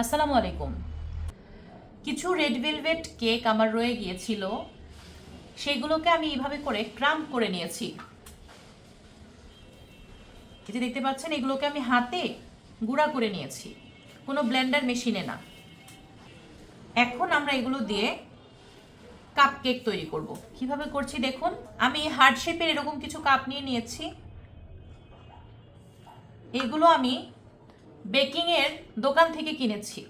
আসসালামু আলাইকুম। কিছু রেড ভেলভেট কেক আমার রয়ে গিয়েছিল। সেগুলোকে আমি এইভাবে করে ক্রাম্প করে নিয়েছি। যে দেখতে পাচ্ছেন, এগুলোকে আমি হাতে গুঁড়া করে নিয়েছি। কোনো ব্লেন্ডার মেশিনে না। এখন আমরা এগুলো দিয়ে কাপ কেক তৈরি করব। কীভাবে করছি দেখুন, আমি হার্ড শেপের এরকম কিছু কাপ নিয়ে নিয়েছি। এগুলো আমি বেকিংয়ের দোকান থেকে কিনেছি।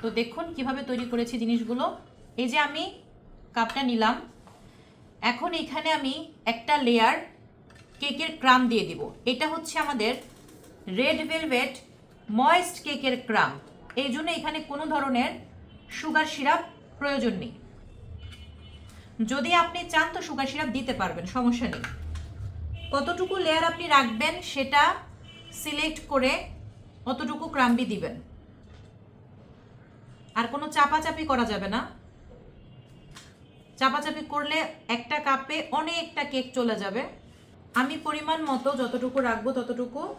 তো দেখুন কীভাবে তৈরি করেছি জিনিসগুলো। এই যে আমি কাপটা নিলাম। এখন এখানে আমি একটা লেয়ার কেকের ক্রাম দিয়ে দিব। এটা হচ্ছে আমাদের রেড ভেলভেট ময়েস্ট কেকের ক্রাম। এই জন্য এখানে কোনো ধরনের সুগার সিরাপ প্রয়োজন নেই। যদি আপনি চান তো সুগার সিরাপ দিতে পারবেন, সমস্যা নেই। কতটুকু লেয়ার আপনি রাখবেন সেটা সিলেক্ট করে অতটুকু ক্রাম্বি দিবেন। আর কোনো চাপাচাপি করা যাবে না। চাপাচাপি করলে একটা কাপে অনেকটা কেক চলে যাবে। আমি পরিমাণ মতো যতটুকু রাখব ততটুকু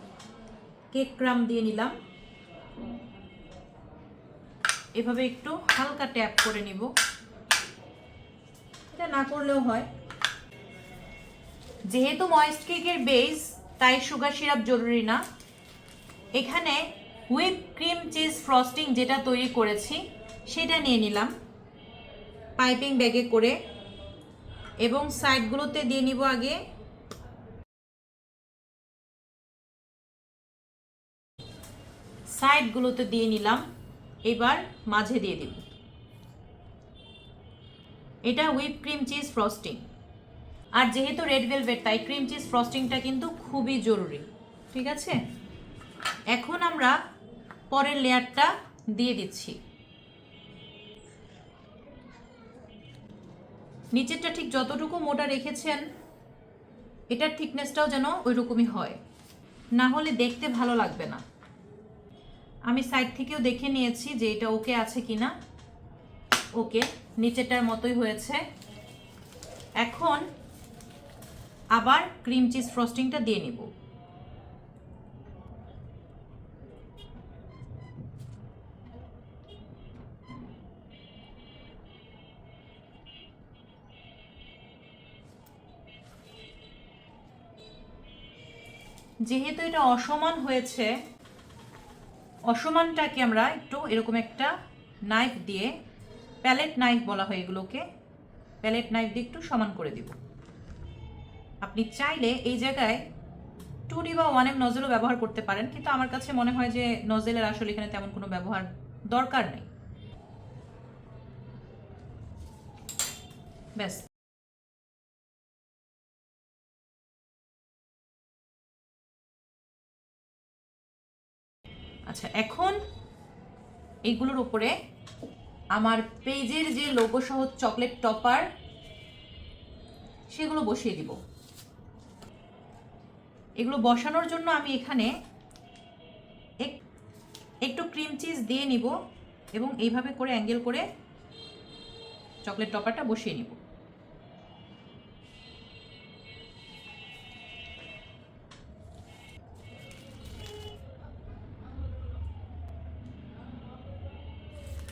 কেক ক্রাম দিয়ে নিলাম। এভাবে একটু হালকা ট্যাপ করে নিব। এটা না করলেও হয়। যেহেতু ময়েস্ট কেকের বেস তাই সুগার সিরাপ জরুরি না। এখানে হুইপ ক্রিম চিজ ফ্রস্টিং যেটা তৈরি করেছি, সেটা নিয়ে নিলাম। পাইপিং ব্যাগে করে এবং সাইডগুলোতে দিয়ে নিব আগে। সাইডগুলোতে দিয়ে নিলাম, এবার মাঝে দিয়ে দিব। এটা হুইপ ক্রিম চিজ ফ্রস্টিং আর যেহেতু রেড ভেলভেট তাই ক্রিম চিজ ফ্রস্টিংটা কিন্তু খুবই জরুরি। ঠিক আছে? এখন আমরা পরের লেয়ারটা দিয়ে দিচ্ছি। নিচেরটা ঠিক যতটুকু মোটা রেখেছেন, এটার থিকনেসটাও যেন ওই রকমই হয়। না হলে দেখতে ভালো লাগবে না। আমি সাইড থেকেও দেখে নিয়েছি যে এটা ওকে আছে কিনা। ওকে নিচেরটার মতোই হয়েছে। এখন আবার ক্রিম চিজ ফ্রস্টিংটা দিয়ে নিব। যেহেতু এটা অসমান হয়েছে, অসমানটাকে আমরা একটু এরকম একটা নাইফ দিয়ে প্যালেট নাইফ বলা হয় এগুলোকে প্যালেট নাইফ দিয়ে একটু সমান করে দিব। আপনি চাইলে এই জায়গায় টু ডি বা ওয়ান এম নজেলও ব্যবহার করতে পারেন, কিন্তু আমার কাছে মনে হয় যে নজেলের আসলে এখানে তেমন কোনো ব্যবহার দরকার নেই। ব্যাস। আচ্ছা এখন এইগুলোর উপরে আমার পেজের যে লোগো সহ চকলেট টপার সেগুলো বসিয়ে দিব। এগুলো বসানোর জন্য আমি এখানে এক- একটু ক্রিম চিজ দিয়ে নিব এবং এইভাবে করে অ্যাঙ্গেল করে চকলেট টপারটা বসিয়ে নিব।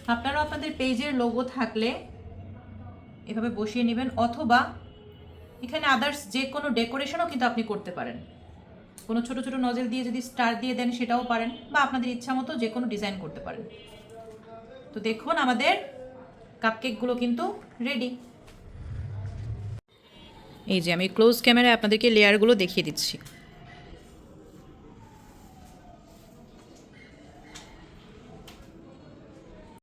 আপনারা আপনাদের পেজের লোগো থাকলে এভাবে বসিয়ে নেবেন অথবা এখানে আদার্স যে কোনো ডেকোরেশনও কিন্তু আপনি করতে পারেন। কোনো ছোট ছোট নজেল দিয়ে যদি স্টার দিয়ে দেন, সেটাও পারেন বা আপনাদের ইচ্ছা মতো যে কোনো ডিজাইন করতে পারেন। তো দেখুন আমাদের কাপকেকগুলো কিন্তু রেডি এই যে আমি ক্লোজ ক্যামেরায় আপনাদেরকে লেয়ারগুলো দেখিয়ে দিচ্ছি।